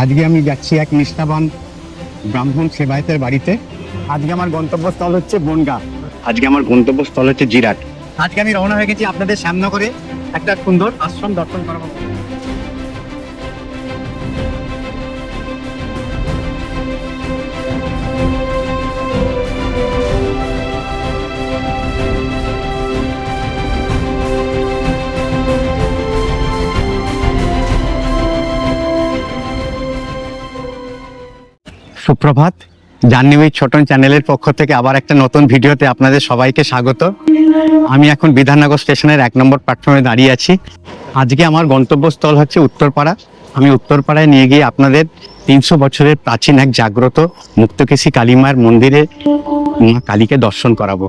আজকে আমি যাচ্ছি এক নিষ্ঠাবান ব্রাহ্মণ সেবায়তের বাড়িতে। আজকে আমার গন্তব্যস্থল হচ্ছে বনগা। আজকে আমার গন্তব্যস্থল হচ্ছে জিরাট। আজকে আমি রওনা হয়ে গেছি আপনাদের শ্যামনগরে একটা সুন্দর আশ্রম দর্শন করাবো। সুপ্রভাত। জাহ্নবী ছোটন চ্যানেলের পক্ষ থেকে আবার একটা নতুন ভিডিওতে আপনাদের সবাইকে স্বাগত। আমি এখন বিধাননগর স্টেশনের এক নম্বর প্ল্যাটফর্মে দাঁড়িয়ে আছি। আজকে আমার গন্তব্যস্থল হচ্ছে উত্তরপাড়া। আমি উত্তরপাড়ায় নিয়ে গিয়ে আপনাদের তিনশো বছরের প্রাচীন এক জাগ্রত মুক্তকেশী কালীমার মন্দিরে মা কালীকে দর্শন করাবো।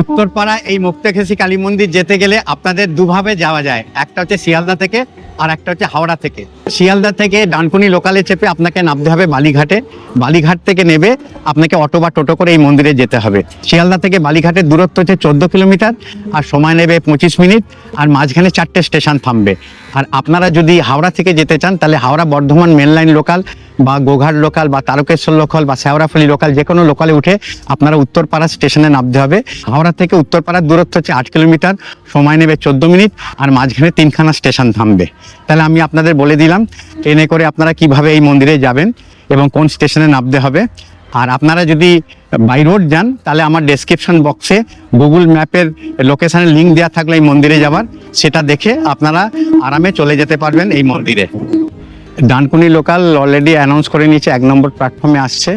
উত্তরপাড়া এই মুক্তকেশী কালী মন্দির যেতে গেলে আপনাদের দুভাবে যাওয়া যায়। একটা হচ্ছে শিয়ালদা থেকে আর একটা হচ্ছে হাওড়া থেকে। শিয়ালদা থেকে ডানকুনি লোকালে চেপে আপনাকে নামতে হবে বালিঘাটে। বালিঘাট থেকে নেবে আপনাকে অটো বা টোটো করে এই মন্দিরে যেতে হবে। শিয়ালদা থেকে বালিঘাটের দূরত্ব হচ্ছে চোদ্দ কিলোমিটার আর সময় নেবে পঁচিশ মিনিট আর মাঝখানে চারটে স্টেশন থামবে। আর আপনারা যদি হাওড়া থেকে যেতে চান তাহলে Howrah Bardhaman main line local বা গোঘাট লোকাল বা তারকেশ্বর লোকাল বা শেওড়াফুলি লোকাল যে কোনো লোকালে উঠে আপনারা উত্তরপাড়া স্টেশনে নামতে হবে। হাওড়া থেকে উত্তরপাড়ার দূরত্ব হচ্ছে আট কিলোমিটার, সময় নেবে চোদ্দ মিনিট আর মাঝখানে তিনখানা স্টেশন থামবে। তাহলে আমি আপনাদের বলে দিলাম, ট্রেনে করে আপনারা কীভাবে এই মন্দিরে যাবেন এবং কোন স্টেশনে নামতে হবে। আর আপনারা যদি বাই রোড যান, তাহলে আমার ডেসক্রিপশন বক্সে গুগল ম্যাপের লোকেশনের লিঙ্ক দেওয়া থাকলে এই মন্দিরে যাবার, সেটা দেখে আপনারা আরামে চলে যেতে পারবেন এই মন্দিরে। ডানকুনি লোকাল অলরেডি অ্যানাউন্স করে নিয়েছে, এক নম্বর প্ল্যাটফর্মে আসছে।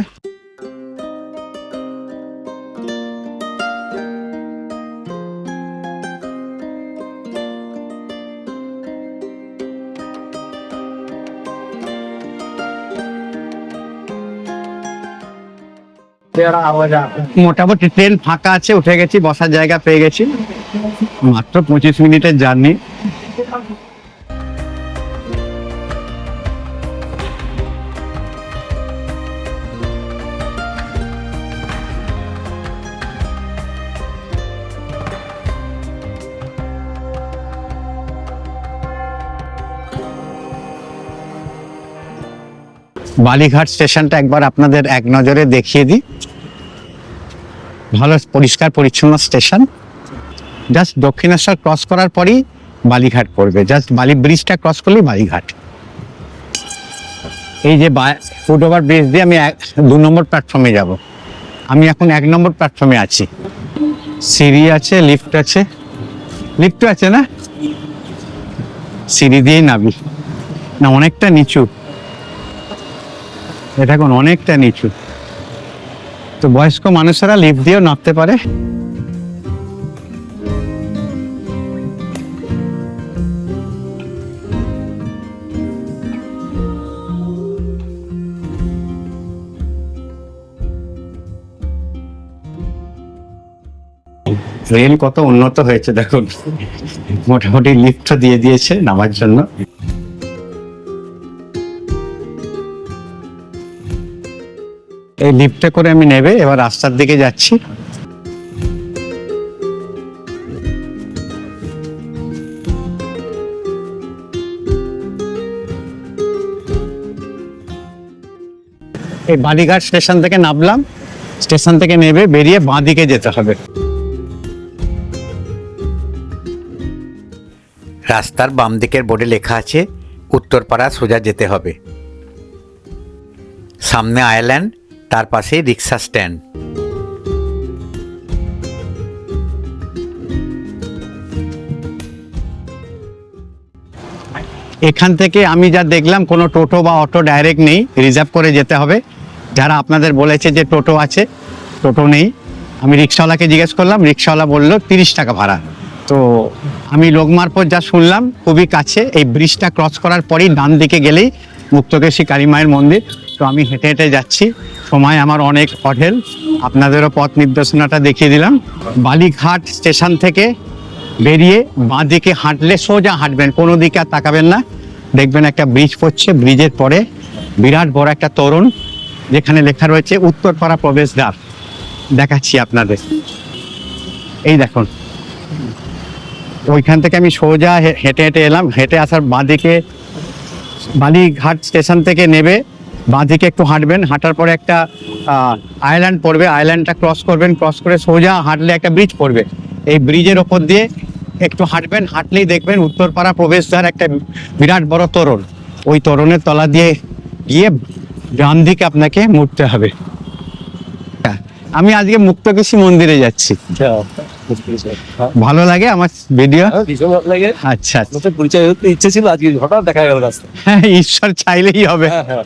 মোটামুটি ট্রেন ফাঁকা আছে, উঠে গেছি, বসার জায়গা পেয়ে গেছি। মাত্র পঁচিশ মিনিটের জার্নি বালিঘাট স্টেশনটা একবার আপনাদের এক নজরে দেখিয়ে দিই। ভালো পরিষ্কার পরিচ্ছন্ন স্টেশন। জাস্ট দক্ষিণেশ্বর ক্রস করার পরই বালিঘাট পড়বে। জাস্ট বালি ব্রিজটা ক্রস করলেই বালিঘাট। এই যে ফুট ওভার ব্রিজ দিয়ে আমি দু নম্বর প্ল্যাটফর্মে যাব। আমি এখন এক নম্বর প্ল্যাটফর্মে আছি। সিঁড়ি আছে লিফট আছে। লিফটও আছে না? সিঁড়ি দিয়েই নাবি না, অনেকটা নিচু। এটা এখন অনেকটা নিচু। তো বয়স্ক মানুষেরা লিফট দিয়েও নামতে পারে। রেল কত উন্নত হয়েছে দেখুন। মোটামুটি লিফট দিয়ে দিয়েছে নামার জন্য। এই লিফটে করে আমি নেবে, এবার রাস্তার দিকে যাচ্ছি। এই বালিঘাট স্টেশন থেকে নামলাম, স্টেশন থেকে নেবে, বেরিয়ে বাঁ দিকে যেতে হবে। রাস্তার বাম দিকের বোর্ডে লেখা আছে, উত্তরপাড়া সোজা যেতে হবে। সামনে আইল্যান্ড তার পাশে রিক্সা স্ট্যান্ড। এখান থেকে আমি যা দেখলাম, কোনো টোটো বা অটো ডাইরেক্ট নেই রিজার্ভ করে যেতে হবে। যারা আপনাদের বলেছে যে টোটো আছে, টোটো নেই। আমি রিক্সাওয়ালাকে জিজ্ঞেস করলাম, রিক্সাওয়ালা বলল, তিরিশ টাকা ভাড়া। তো আমি লোক মারফত যা শুনলাম, খুবই কাছে, এই ব্রিজটা ক্রস করার পরেই ডান দিকে গেলেই মুক্তকেশী কালী মায়ের মন্দির। তো আমি হেঁটে হেঁটে যাচ্ছি। সময় আমার অনেক অঢেল। আপনাদেরও পথ নির্দেশনাটা দেখিয়ে দিলাম। বালিঘাট স্টেশন থেকে বেরিয়ে বাঁ দিকে হাঁটলে সোজা হাঁটবেন। কোনো দিকে আর তাকাবেন না। দেখবেন একটা ব্রিজ পড়ছে। ব্রিজের পরে বিরাট বড় একটা তরুণ, যেখানে লেখা রয়েছে, উত্তরপাড়া প্রবেশদ্বার। দেখাচ্ছি আপনাদের। এই দেখুন। ওইখান থেকে আমি সোজা হেঁটে হেঁটে এলাম। হেঁটে আসার বাঁ দিকে বালিঘাট স্টেশন থেকে নেবে, বাঁদিকে একটু হাঁটবেন, হাঁটার পরে একটা আইল্যান্ড পড়বে আইল্যান্ডটা ক্রস করবেন ক্রস করে সোজা হাঁটলে একটা ব্রিজ পড়বে। এই ব্রিজের ওপর দিয়ে একটু হাঁটবেন, হাঁটলেই দেখবেন উত্তরপাড়া প্রবেশদ্বার একটা বিরাট বড় তোরণ। ওই তোরণের তলা দিয়ে গিয়ে ডান দিকে আপনাকে মুড়তে হবে। আমি আজকে মুক্তকেশী মন্দিরে যাচ্ছি। ভালো লাগে আমার ভিডিও ভীষণ ভালো লাগে। আচ্ছা আচ্ছা। পরিচয় হতে ইচ্ছে ছিল আজকে হঠাৎ দেখা গেল রাস্তা হ্যাঁ ঈশ্বর চাইলেই হবে। হ্যাঁ হ্যাঁ।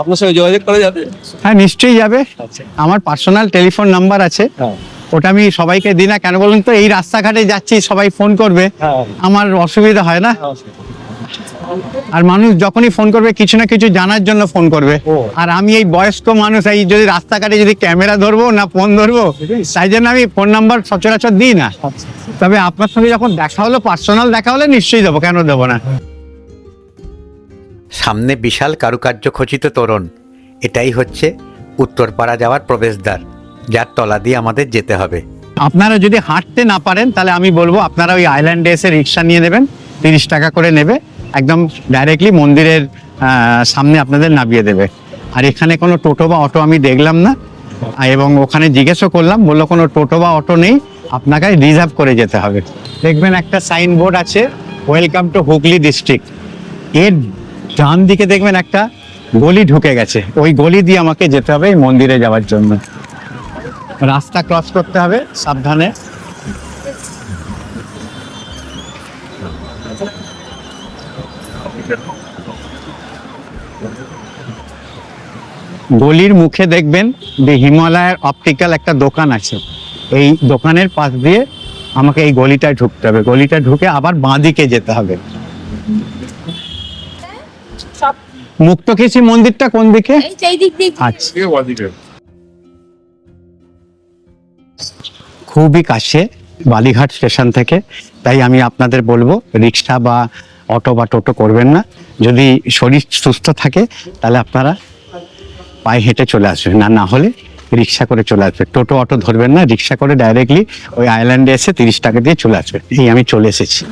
আপনার সঙ্গে যোগাযোগ করা যাবে? হ্যাঁ নিশ্চয়ই যাবে। আচ্ছা। আমার পার্সোনাল টেলিফোন নাম্বার আছে। হ্যাঁ। ওটা আমি সবাইকে দিই না কেন বলুন তো? এই রাস্তাঘাটে যাচ্ছি সবাই ফোন করবে। হ্যাঁ। আমার অসুবিধা হয় না। আর মানুষ যখনই ফোন করবে কিছু না কিছু জানার জন্য ফোন করবে। আর আমি এই বয়স্ক মানুষ এই যদি রাস্তাঘাটে যদি ক্যামেরা ধরবো না ফোন ধরবো তাই জন্য আমি ফোন নাম্বার সচরাচর দিই না। তবে আপনার সঙ্গে যখন দেখা হলো পার্সোনাল দেখা হলে নিশ্চয়ই দেবো কেন দেবো না? সামনে বিশাল কারুকার্য খচিত তোরণ। এটাই হচ্ছে উত্তরপাড়া যাওয়ার প্রবেশদ্বার যার তলা দিয়ে আমাদের যেতে হবে। আপনারা যদি হাঁটতে না পারেন তাহলে আমি বলব আপনারা ওই আইল্যান্ডে এসে রিক্সা নিয়ে নেবেন। তিরিশ টাকা করে নেবে, একদম ডাইরেক্টলি মন্দিরের সামনে আপনাদের নামিয়ে দেবে। আর এখানে কোনো টোটো বা অটো আমি দেখলাম না, এবং ওখানে জিজ্ঞেসও করলাম, বলল কোনো টোটো বা অটো নেই আপনাকে রিজার্ভ করে যেতে হবে। দেখবেন একটা সাইনবোর্ড আছে ওয়েলকাম টু হুগলি ডিস্ট্রিক্ট এর ডান দিকে দেখবেন একটা গলি ঢুকে গেছে, ওই গলি দিয়ে আমাকে যেতে হবে মন্দিরে যাওয়ার জন্য। রাস্তা ক্রস করতে হবে, সাবধানে। গলির মুখে দেখবেন যে হিমালয়ের অপটিক্যাল একটা দোকান আছে। এই দোকানের পাশ দিয়ে আমাকে এই গলিটায় ঢুকতে হবে। গলিটা ঢুকে আবার বাঁদিকে যেতে হবে। মুক্তকেশী মন্দিরটা কোন দিকে? আচ্ছা। খুবই কাছে বালিঘাট স্টেশন থেকে। তাই আমি আপনাদের বলব রিক্সা বা অটো বা টোটো করবেন না। যদি শরীর সুস্থ থাকে তাহলে আপনারা পায়ে হেঁটে চলে আসবেন না না হলে রিক্সা করে চলে আসবে। টোটো, অটো ধরবেন না, রিক্সা করে ডাইরেক্টলি ওই আইল্যান্ডে এসে তিরিশ টাকা দিয়ে চলে আসবে। এই আমি চলে এসেছি।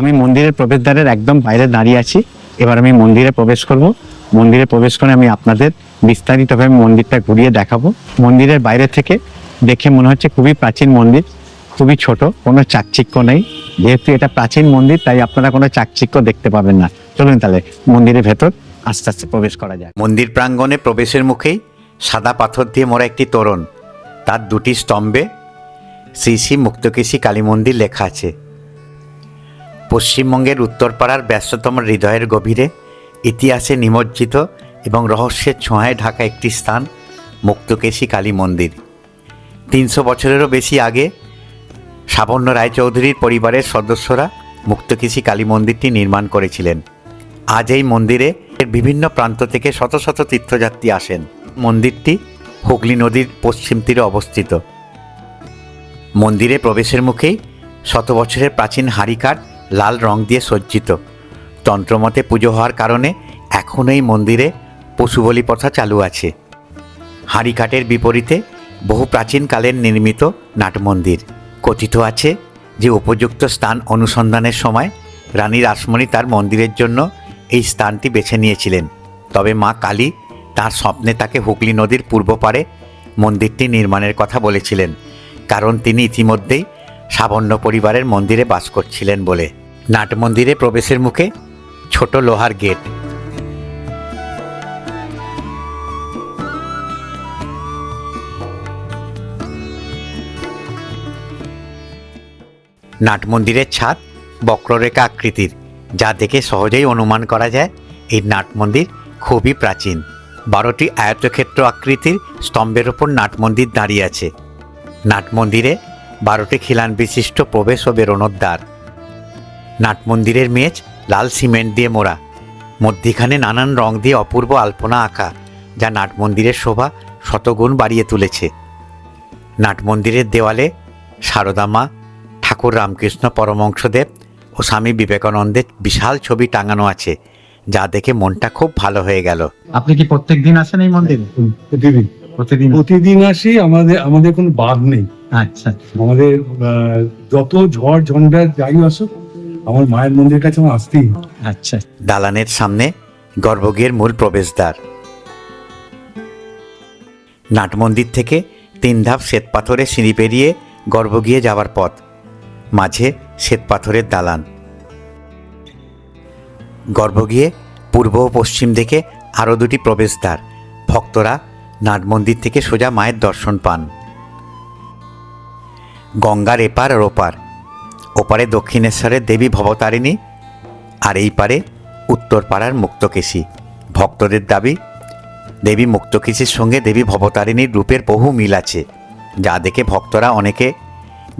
আমি মন্দিরের প্রবেশদ্বারের একদম বাইরে দাঁড়িয়ে আছি। এবার আমি মন্দিরে প্রবেশ করব। মন্দিরে প্রবেশ করে আমি আপনাদের বিস্তারিতভাবে মন্দিরটা ঘুরিয়ে দেখাবো। মন্দিরের বাইরে থেকে দেখে মনে হচ্ছে খুবই প্রাচীন মন্দির, খুবই ছোট, কোনো চাকচিক্য নেই। যেহেতু এটা প্রাচীন মন্দির, তাই আপনারা কোনো চাকচিক্য দেখতে পাবেন না। চলুন তাহলে মন্দিরের ভেতর আস্তে আস্তে প্রবেশ করা যায়। মন্দির প্রাঙ্গণে প্রবেশের মুখেই সাদা পাথর দিয়ে মোড়া একটি তোরণ। তার দুটি স্তম্ভে শ্রী শ্রী মুক্তকেশী কালী মন্দির লেখা আছে। পশ্চিমবঙ্গের উত্তরপাড়ার ব্যস্ততম হৃদয়ের গভীরে ইতিহাসে নিমজ্জিত এবং রহস্যের ছোঁয়ায় ঢাকা একটি স্থান, মুক্তকেশী কালী মন্দির। তিনশো বছরেরও বেশি আগে সাবর্ণ রায়চৌধুরীর পরিবারের সদস্যরা মুক্তকেশী কালী মন্দিরটি নির্মাণ করেছিলেন। আজ এই মন্দিরে এর বিভিন্ন প্রান্ত থেকে শত শত তীর্থযাত্রী আসেন। মন্দিরটি হুগলি নদীর পশ্চিম তীরে অবস্থিত। মন্দিরে প্রবেশের মুখেই শত বছরের প্রাচীন হাড়িকাঠ লাল রং দিয়ে সজ্জিত। তন্ত্রমতে পুজো হওয়ার কারণে এখনও এই মন্দিরে পশু বলি প্রথা চালু আছে। হাড়িকাঠের বিপরীতে বহু প্রাচীনকালের নির্মিত নাটমন্দির কথিত আছে যে উপযুক্ত স্থান অনুসন্ধানের সময় রানী রাসমণি তার মন্দিরের জন্য এই স্থানটি বেছে নিয়েছিলেন। তবে মা কালী তার স্বপ্নে তাকে হুগলি নদীর পূর্ব পারে মন্দিরটি নির্মাণের কথা বলেছিলেন, কারণ তিনি ইতিমধ্যেই সাবর্ণ পরিবারের মন্দিরে বাস করছিলেন বলে। নাট মন্দিরে প্রবেশের মুখে ছোট লোহার গেট। নাট মন্দিরের ছাদ বক্ররেখা আকৃতির। যা দেখে সহজেই অনুমান করা যায়, এই নাট মন্দির খুবই প্রাচীন। বারোটি আয়তক্ষেত্র আকৃতির স্তম্ভের ওপর নাট মন্দির দাঁড়িয়ে আছে। নাট মন্দিরে বারোটি খিলান বিশিষ্ট প্রবেশ ও বেরোনোর দ্বার। নাট মন্দিরের মেজ লাল সিমেন্ট দিয়ে মোড়া। মধ্যিখানে নানান রং দিয়ে অপূর্ব আলপনা আঁকা, যা নাট মন্দিরের শোভা শতগুণ বাড়িয়ে তুলেছে। নাট মন্দিরের দেওয়ালে সারদা মা ঠাকুর রামকৃষ্ণ পরমংশদেব ও স্বামী বিবেকানন্দের বিশাল ছবি টাঙানো আছে যা দেখে মনটা খুব ভালো হয়ে গেল। আপনি কি প্রত্যেক দিন আসেন এই মন্দিরে? প্রতিদিন। প্রতিদিন? প্রতিদিন আসি আমাদের আমাদের কোনো বাদ নেই। আচ্ছা। আমাদের যত ঝড় ঝঞ্ঝা যাই আসুক আমার মায়ের মন্দিরের কাছে আমার আসতেই আচ্ছা। দালানের সামনে গর্ভগৃহের মূল প্রবেশদ্বার। নাট মন্দির থেকে তিন ধাপ শ্বেত পাথরে সিঁড়ি পেরিয়ে গর্ভগৃহে যাওয়ার পথ। মাঝে শ্বেতপাথরের দালান। গর্ভগৃহে পূর্ব ও পশ্চিম দিকে আরও দুটি প্রবেশদ্বার। ভক্তরা নাট মন্দির থেকে সোজা মায়ের দর্শন পান। গঙ্গার এপার আর ওপার। ওপারে দক্ষিণেশ্বরের দেবী ভবতারিণী আর এই পারে উত্তর পাড়ার মুক্তকেশী। ভক্তদের দাবি, দেবী মুক্তকেশীর সঙ্গে দেবী ভবতারিণীর রূপের বহু মিল আছে, যা দেখে ভক্তরা অনেকে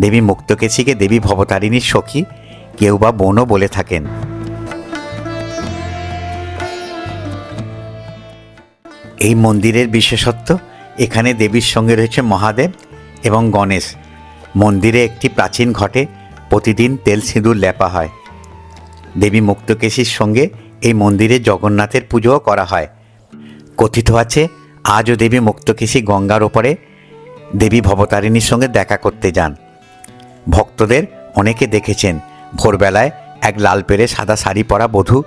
দেবী মুক্তকেশীকে দেবী ভবতারিণীর সখী, কেউ বা বোনও বলে থাকেন। এই মন্দিরের বিশেষত্ব, এখানে দেবীর সঙ্গে রয়েছে মহাদেব এবং গণেশ। মন্দিরে একটি প্রাচীন ঘটে, প্রতিদিন তেল সিঁদুর লেপা হয়। দেবী মুক্তকেশীর সঙ্গে এই মন্দিরে জগন্নাথের পুজোও করা হয়। কথিত আছে, আজও দেবী মুক্তকেশী গঙ্গার ওপরে দেবী ভবতারিণীর সঙ্গে দেখা করতে যান। ভক্তদের অনেকে দেখেছেন, ভোরবেলায় এক লাল পেরে সাদা শাড়ি পরা বধূ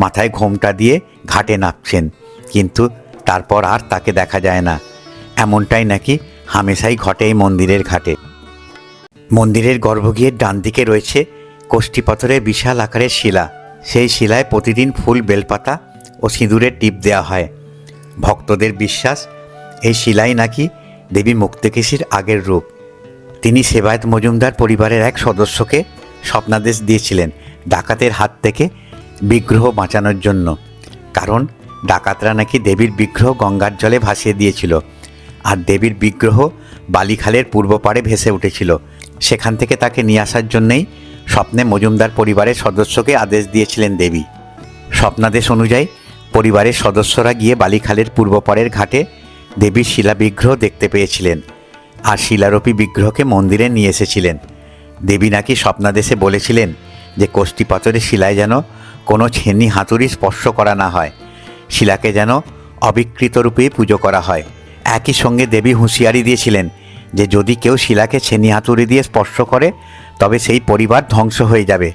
মাথায় ঘোমটা দিয়ে ঘাটে নামছেন, কিন্তু তারপর আর তাকে দেখা যায় না। এমনটাই নাকি হামেশাই ঘটে মন্দিরের ঘাটে। মন্দিরের গর্ভগৃহের ডান দিকে রয়েছে কোষ্ঠী পাথরের বিশাল আকারের শিলা। সেই শিলায় প্রতিদিন ফুল, বেলপাতা ও সিঁদুরের টিপ দেওয়া হয়। ভক্তদের বিশ্বাস, এই শিলাই নাকি দেবী মুক্তকেশীর আগের রূপ। তিনি সেবায়ত মজুমদার পরিবারের এক সদস্যকে স্বপ্নাদেশ দিয়েছিলেন ডাকাতের হাত থেকে বিগ্রহ বাঁচানোর জন্য। কারণ ডাকাতরা নাকি দেবীর বিগ্রহ গঙ্গার জলে ভাসিয়ে দিয়েছিল আর দেবীর বিগ্রহ বালিখালের পূর্ব পাড়ে ভেসে উঠেছিল। সেখান থেকে তাকে নিয়ে আসার জন্যেই স্বপ্নে মজুমদার পরিবারের সদস্যকে আদেশ দিয়েছিলেন দেবী। স্বপ্নাদেশ অনুযায়ী পরিবারের সদস্যরা গিয়ে বালিখালের পূর্ব পাড়ের ঘাটে দেবীর শিলা বিগ্রহ দেখতে পেয়েছিলেন। আর শিলারূপী বিগ্রহকে মন্দিরে নিয়ে এসেছিলেন। দেবী নাকি স্বপ্নাদেশে বলেছিলেন যে কোষ্ঠী পাথরের শিলায় যেন কোনো ছেনি হাতুড়ি স্পর্শ করা না হয়। শিলাকে যেন অবিকৃত রূপে পুজো করা হয়। একই সঙ্গে দেবী হুঁশিয়ারি দিয়েছিলেন যে যদি কেউ শিলাকে ছেনি হাতুড়ি দিয়ে স্পর্শ করে, তবে সেই পরিবার ধ্বংস হয়ে যাবে।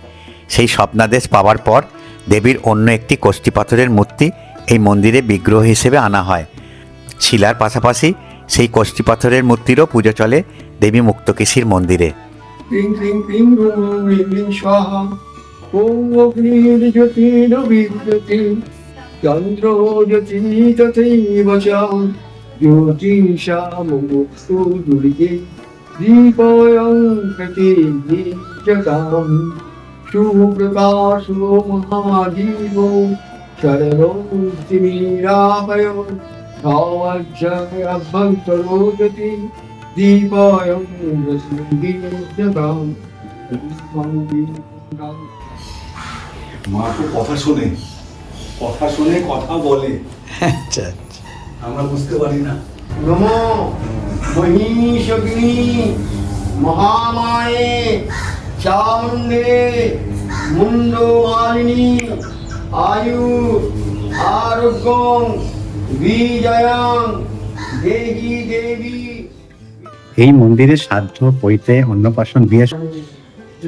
সেই স্বপ্নাদেশ পাওয়ার পর দেবীর অন্য একটি কোষ্ঠী পাথরের মূর্তি এই মন্দিরে বিগ্রহ হিসেবে আনা হয়। শিলার পাশাপাশি সেই কষ্টি পাথরের মূর্তিরও পুজো চলে দেবী মুক্তকেশীর মন্দিরে। ক্রিং ক্রিং ক্রিং রুং দুর্গে দীপয়ং প্রতিদীপ্যতাম সুপ্রকাশো মহাদীপ শরণোস্তিমিরাপয় ভাবজ্জয়ভক্তরোজতি মা তো কথা শোনে কথা শুনে কথা বলে। আচ্ছা আমরা বুঝতে পারি না। নমো মহিষগ্নি মহামায়ে চামুণ্ডে মুন্ডমালিনী আয়ু আরোগ্যং বিজয়াং দেহি দেবী। এই মন্দিরে শ্রাদ্ধ পৈতে অন্নপ্রাশন বিয়ে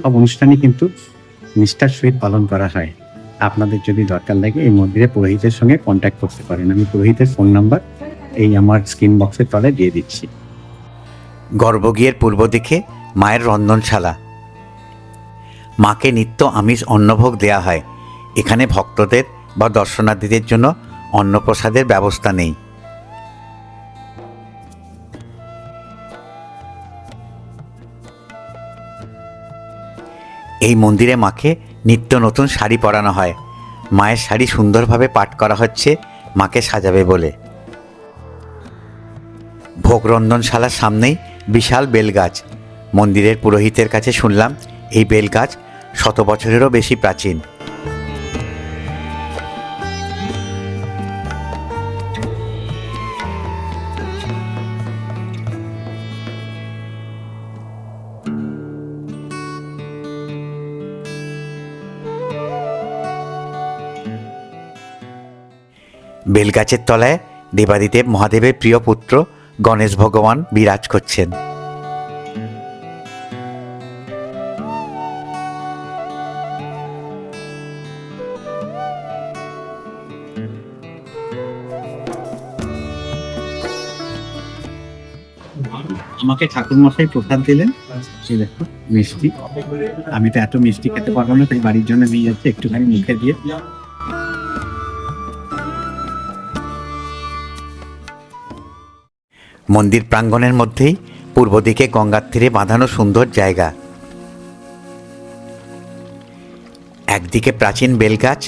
সব অনুষ্ঠানই কিন্তু নিষ্ঠার সহিত পালন করা হয়। আপনাদের যদি দরকার লাগে এই মন্দিরে পুরোহিতের সঙ্গে কন্ট্যাক্ট করতে পারেন। আমি পুরোহিতের ফোন নাম্বার এই আমার স্ক্রিন বক্সের তলে দিয়ে দিচ্ছি। গর্ভগৃহের পূর্ব দিকে মায়ের রন্ধনশালা। মাকে নিত্য আমিষ অন্নভোগ দেয়া হয়। এখানে ভক্তদের বা দর্শনার্থীদের জন্য অন্নপ্রসাদের ব্যবস্থা নেই। এই মন্দিরে মাকে নিত্য নতুন শাড়ি পরানো হয়। মায়ের শাড়ি সুন্দরভাবে পাঠ করা হচ্ছে, মাকে সাজাবে বলে। ভোগ রন্ধনশালার সামনেই বিশাল বেলগাছ। মন্দিরের পুরোহিতের কাছে শুনলাম, এই বেলগাছ শত বছরেরও বেশি প্রাচীন। বেলগাছের তলায় দেবাদিদেব মহাদেবের প্রিয় পুত্র গণেশ ভগবান বিরাজ করছেন। আমাকে ঠাকুর মশাই প্রসাদ দিলেন। দেখো, মিষ্টি। আমি তো এত মিষ্টি খেতে পারব না, তাই বাড়ির জন্য নিয়ে যাচ্ছি, একটুখানি মুখে দিয়ে। মন্দির প্রাঙ্গণের মধ্যেই পূর্ব দিকে গঙ্গার তীরে বাঁধানো সুন্দর জায়গা। একদিকে প্রাচীন বেলগাছ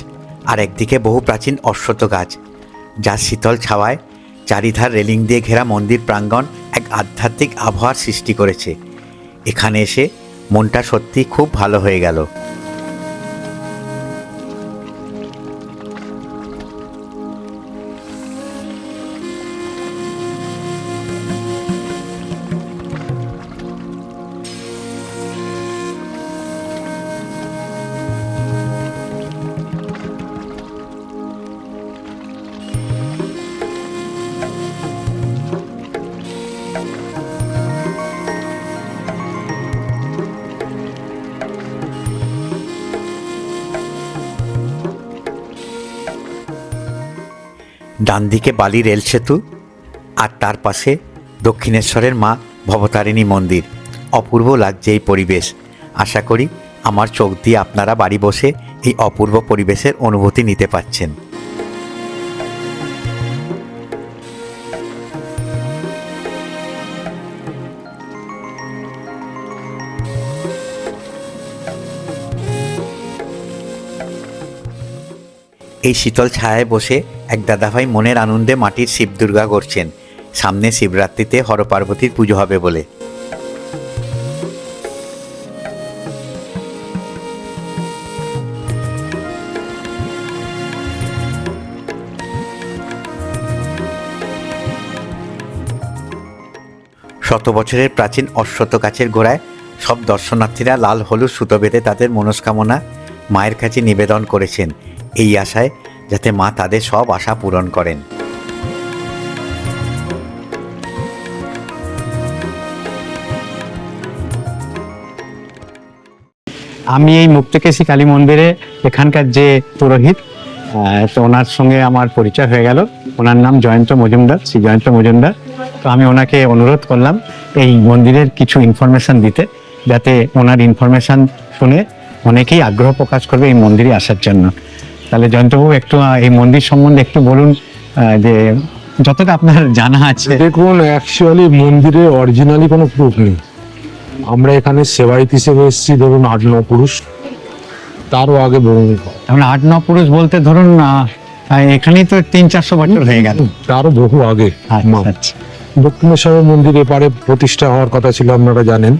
আর একদিকে বহু প্রাচীন অশ্বত গাছ যার শীতল ছাওয়ায় চারিধার রেলিং দিয়ে ঘেরা মন্দির প্রাঙ্গণ এক আধ্যাত্মিক আবহাওয়ার সৃষ্টি করেছে। এখানে এসে মনটা সত্যি খুব ভালো হয়ে গেল। ডান দিকে বালি রেল সেতু আর তার পাশে দক্ষিণেশ্বরের মা ভবতারিণী মন্দির। অপূর্ব লাগছে এই পরিবেশ। আশা করি আমার চোখ দিয়ে আপনারা বাড়ি বসে এই অপূর্ব পরিবেশের অনুভূতি নিতে পাচ্ছেন এই শীতল ছায়ায় বসে এক দাদাভাই মনের আনন্দে মাটির শিব দুর্গা করছেন। সামনে শিবরাত্রিতে হরপার্বতীর পুজো হবে বলে। শত বছরের প্রাচীন অশ্বত গাছের গোড়ায় সব দর্শনার্থীরা লাল হলুদ সুতো বেঁধে তাদের মনস্কামনা মায়ের কাছে নিবেদন করেছেন। এই আশায় যাতে মা তাদের সব আশা পূরণ করেন। আমি এই মুক্তকেশী কালী মন্দিরে এখানকার যে পুরোহিত তো ওনার সঙ্গে আমার পরিচয় হয়ে গেল। ওনার নাম জয়ন্ত মজুমদার, শ্রী জয়ন্ত মজুমদার। তো আমি ওনাকে অনুরোধ করলাম এই মন্দিরের কিছু ইনফরমেশন দিতে, যাতে ওনার ইনফরমেশন শুনে অনেকেই আগ্রহ প্রকাশ করবে এই মন্দিরে আসার জন্য। তাহলে জয়ন্তবাবু একটু এই মন্দির সম্বন্ধে একটু বলুন যে যতটা আপনার জানা আছে। দেখুন অ্যাকচুয়ালি মন্দিরে অরিজিনালি কোনো প্রুফ নেই। আমরা এখানে সেবায়িত হিসেবে এসেছি ধরুন আট ন পুরুষ। তারও আগে এখন আট ন পুরুষ বলতে ধরুন আহ, এখানেই তো তিন চারশো বছর হয়ে গেল। তারও বহু আগে। আচ্ছা আচ্ছা। দক্ষিণেশ্বর মন্দির এপারে প্রতিষ্ঠা হওয়ার কথা ছিল আপনারা জানেন।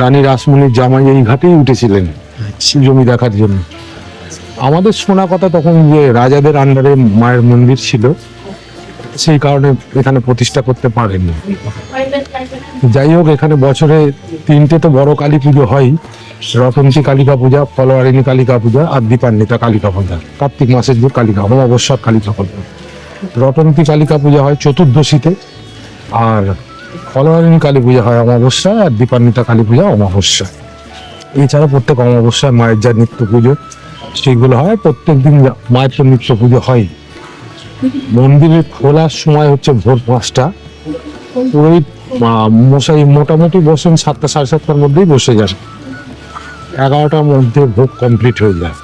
রানী রাসমণির জামাই এই ঘাটেই উঠেছিলেন। জমি দেখার জন্য। আমাদের শোনা কথা তখন যে রাজাদের আন্ডারে মায়ের মন্দির ছিল, সেই কারণে এখানে প্রতিষ্ঠা করতে পারেননি। যাই হোক, এখানে বছরে তিনটে তো বড় কালী পুজো হয় রতন্তী কালিকা পূজা ফলোয়ারিণী কালিকা পূজা আর দীপান্বিতা কালিকা পূজা। কার্তিক মাসের যে কালিকা অমাবস্যার কালিকা পূজা। রতন্তী কালিকা পূজা হয় চতুর্দশীতে আর ফলোয়ারিণী কালী পূজা হয় অমাবস্যায় আর দীপান্বিতা কালী পূজা অমাবস্যায় এছাড়া প্রত্যেক অমাবস্যায় মায়ের যা নিত্য পুজো সেগুলো হয় প্রত্যেক দিন মায়ের তো নিত্য পুজো হয়। মন্দিরের খোলার সময় হচ্ছে ভোর পাঁচটা। ওই মশাই মোটামুটি বসেন সাতটা, সাড়ে সাতটার মধ্যেই বসে যান। এগারোটার মধ্যে ভোগ কমপ্লিট হয়ে যায়।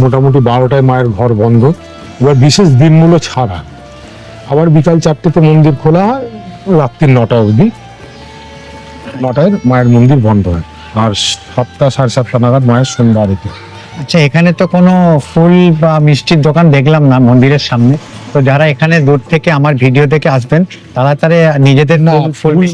মোটামুটি বারোটায় মায়ের ঘর বন্ধ। এবার বিশেষ দিনগুলো ছাড়া। আবার বিকাল চারটেতে মন্দির খোলা হয়, রাত্রি নটা অবধি। নটায় মায়ের মন্দির বন্ধ হয়। আর সাতটা, সাড়ে সাতটা নাগাদ মায়ের সন্ধ্যা আরতি আচ্ছা এখানে তো কোনো ফুল বা মিষ্টির দোকান দেখলাম না মন্দিরের সামনে। তো যারা এখানে দূর থেকে আমার ভিডিও দেখে আসবেন তারা তারা নিজেদের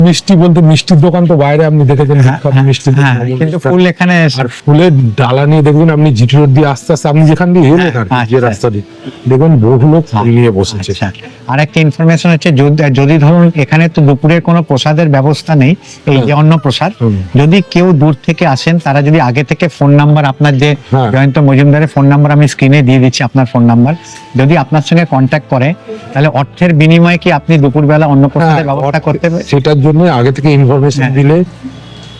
মিষ্টি বলতে মিষ্টির দোকান তো বাইরে আপনি দেখেছেন হ্যাঁ, হ্যাঁ, হ্যাঁ, দোকান। কিন্তু ফুল এখানে আর ফুলের ডালা নিয়ে দেখবেন আপনি জিটি রোড দিয়ে আস্তে আস্তে আপনি যেখান দিয়ে এলেন আর যে আচ্ছা। রাস্তা দিয়ে দেখবেন বহু লোক ফুল নিয়ে বসেছে আচ্ছা আর একটা ইনফরমেশন হচ্ছে যদি- ধরুন এখানে তো দুপুরের কোনো প্রসাদের ব্যবস্থা নেই এই যে অন্য প্রসাদ যদি কেউ দূর থেকে আসেন তারা যদি আগে থেকে ফোন নাম্বার আপনার যে। জয়ন্ত মজুমদারের ফোন নাম্বার আমি স্ক্রিনে দিয়ে দিচ্ছি আপনার ফোন নাম্বার যদি আপনার সঙ্গে কন্ট্যাক্ট করে তাহলে অর্থের বিনিময়ে কি আপনি দুপুরবেলা অন্ন প্রসাদের হ্যাঁ, ব্যবস্থা করতে সেটার জন্য আগে থেকে ইনফরমেশন হ্যাঁ। দিলে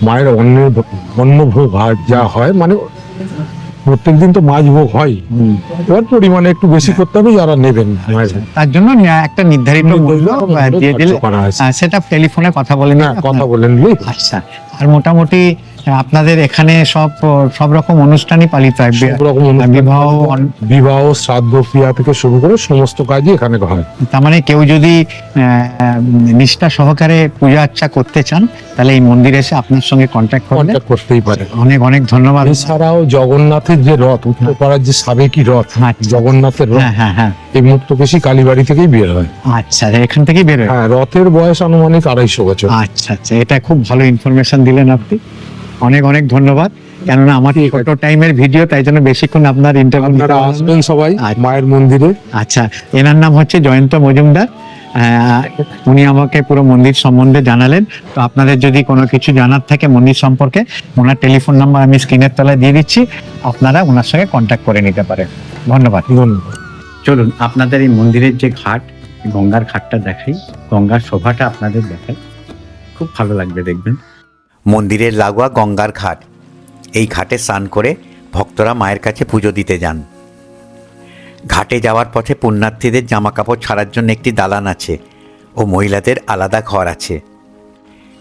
মায়ের অন্নের অন্ন ভোগ যা হয় মানে প্রত্যেকদিন তো মাছ ভোগ হয়। এবার পরিমাণে একটু বেশি করতে হবে যারা নেবেন তার জন্য একটা নির্ধারিত মূল্য দিয়ে দিলে। সেটা টেলিফোনে কথা বলে না কথা বলেন আচ্ছা আর মোটামুটি আপনাদের এখানে সব সব রকম অনুষ্ঠানই পালিত হয়। সব রকম বিবাহ বিবাহ শ্রাদ্ধ ক্রিয়া থেকে শুরু করে সমস্ত কাজই এখানে হয়। তার মানে কেউ যদি নিষ্ঠা সহকারে পূজা আর্চা করতে চান তাহলে এই মন্দিরে এসে আপনার সঙ্গে কন্ট্যাক্ট করলে কন্ট্যাক্ট করতেই পারে। অনেক অনেক ধন্যবাদ। এছাড়াও জগন্নাথের যে রথ উত্তরপাড়ার যে সাবেকি রথ আচ্ছা। জগন্নাথের রথ হ্যাঁ হ্যাঁ হ্যাঁ। এই মুক্তকেশী কালীবাড়ি থেকেই বের হয়। আচ্ছা এখান থেকেই বেরোয় হ্যাঁ। রথের বয়স আনুমানিক আড়াইশো বছর। আচ্ছা আচ্ছা এটা খুব ভালো ইনফরমেশন দিলেন আপনি। অনেক অনেক ধন্যবাদ। কেননা আমার ছোট টাইমের ভিডিও তাই জন্য বেশিক্ষণ আপনার ইন্টারভিউ আসবেন সবাই আচ্ছা। মায়ের মন্দিরে। আচ্ছা এনার নাম হচ্ছে জয়ন্ত মজুমদার। উনি আমাকে পুরো মন্দির সম্বন্ধে জানালেন। তো আপনাদের যদি কোনো কিছু জানার থাকে মন্দির সম্পর্কে ওনার টেলিফোন নাম্বার আমি স্ক্রিনের তলায় দিয়ে দিচ্ছি। আপনারা ওনার সঙ্গে কন্ট্যাক্ট করে নিতে পারেন। ধন্যবাদ। ধন্যবাদ। চলুন আপনাদের এই মন্দিরের যে ঘাট গঙ্গার ঘাটটা দেখাই। গঙ্গার শোভাটা আপনাদের দেখাই। খুব ভালো লাগবে দেখবেন। মন্দিরের লাগোয়া গঙ্গার ঘাট। এই ঘাটে স্নান করে ভক্তরা মায়ের কাছে পুজো দিতে যান। ঘাটে যাওয়ার পথে পুণ্যার্থীদের জামাকাপড় ছাড়ার জন্য একটি দালান আছে ও মহিলাদের আলাদা ঘর আছে।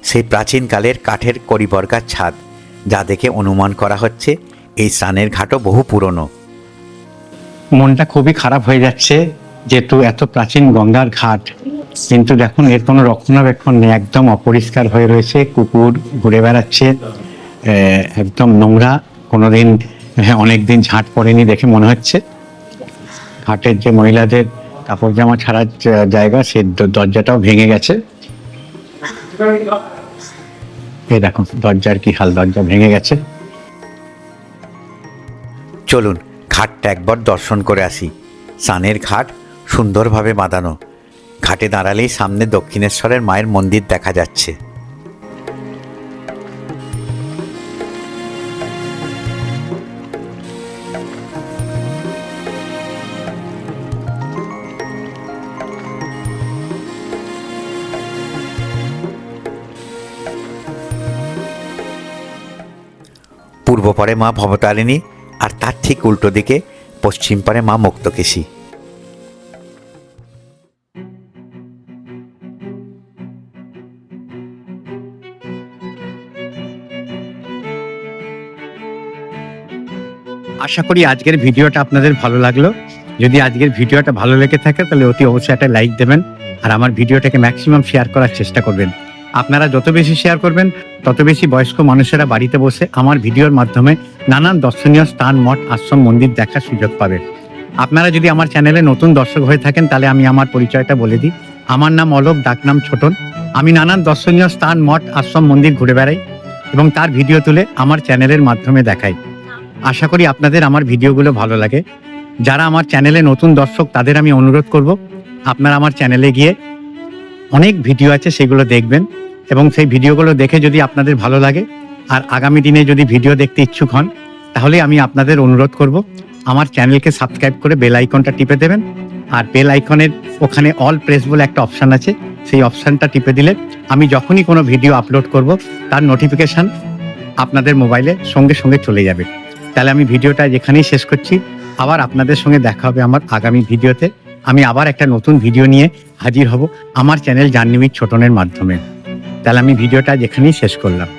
সেই প্রাচীনকালের কাঠের করিবর্গার ছাদ, যা দেখে অনুমান করা হচ্ছে এই স্নানের ঘাটও বহু পুরনো। মনটা খুবই খারাপ হয়ে যাচ্ছে যেহেতু এত প্রাচীন গঙ্গার ঘাট। কিন্তু দেখুন, এর কোনো রক্ষণাবেক্ষণ নেই। একদম অপরিষ্কার হয়ে রয়েছে, কুকুর ঘুরে বেড়াচ্ছে একদম নোংরা, কোনোদিন হ্যাঁ অনেকদিন ঝাঁট পড়েনি দেখে মনে হচ্ছে। ঘাটের যে মহিলাদের কাপড় জামা ছাড়ার জায়গা, সে দরজাটাও ভেঙে গেছে। এই দেখুন, দরজার কি হাল, দরজা ভেঙে গেছে। চলুন, ঘাটটা একবার দর্শন করে আসি। সানের ঘাট সুন্দরভাবে বাঁধানো। ঘাটে দাঁড়ালেই সামনে দক্ষিণেশ্বরের মায়ের মন্দির দেখা যাচ্ছে। পূর্ব পারে মা ভবতারিণী আর তার ঠিক উল্টো দিকে পশ্চিম পারে মা মুক্তকেশী। আশা করি আজকের ভিডিওটা আপনাদের ভালো লাগল। যদি আজকের ভিডিওটা ভালো লেগে থাকে, তাহলে অতি অবশ্যই একটা লাইক দেবেন আর আমার ভিডিওটাকে ম্যাক্সিমাম শেয়ার করার চেষ্টা করবেন। আপনারা যত বেশি শেয়ার করবেন, তত বেশি বয়স্ক মানুষেরা বাড়িতে বসে আমার ভিডিওর মাধ্যমে নানান দর্শনীয় স্থান, মঠ, আশ্রম, মন্দির দেখার সুযোগ পাবে। আপনারা যদি আমার চ্যানেলে নতুন দর্শক হয়ে থাকেন, তাহলে আমি আমার পরিচয়টা বলে দিই। আমার নাম অলোক ডাকনাম ছোটন। আমি নানান দর্শনীয় স্থান, মঠ, আশ্রম, মন্দির ঘুরে বেড়াই এবং তার ভিডিও তুলে আমার চ্যানেলের মাধ্যমে দেখাই। আশা করি আপনাদের আমার ভিডিওগুলো ভালো লাগে। যারা আমার চ্যানেলে নতুন দর্শক, তাদের আমি অনুরোধ করব, আপনারা আমার চ্যানেলে গিয়ে অনেক ভিডিও আছে, সেগুলো দেখবেন এবং সেই ভিডিওগুলো দেখে যদি আপনাদের ভালো লাগে, আর আগামী দিনে যদি ভিডিও দেখতে ইচ্ছুক হন, তাহলে আমি আপনাদের অনুরোধ করব, আমার চ্যানেলকে সাবস্ক্রাইব করে বেল আইকনটা টিপে দেবেন। আর বেল আইকনের ওখানে অল প্রেস বলে একটা অপশান আছে, সেই অপশানটা টিপে দিলে আমি যখনই কোনো ভিডিও আপলোড করব, তার নোটিফিকেশান আপনাদের মোবাইলে সঙ্গে সঙ্গে চলে যাবে। তাহলে আমি ভিডিওটা যেখানেই শেষ করছি, আবার আপনাদের সঙ্গে দেখা হবে আমার আগামী ভিডিওতে। আমি আবার একটা নতুন ভিডিও নিয়ে হাজির হব আমার চ্যানেল জাহ্নবী ছোটনের মাধ্যমে। তাহলে আমি ভিডিওটা যেখানেই শেষ করলাম।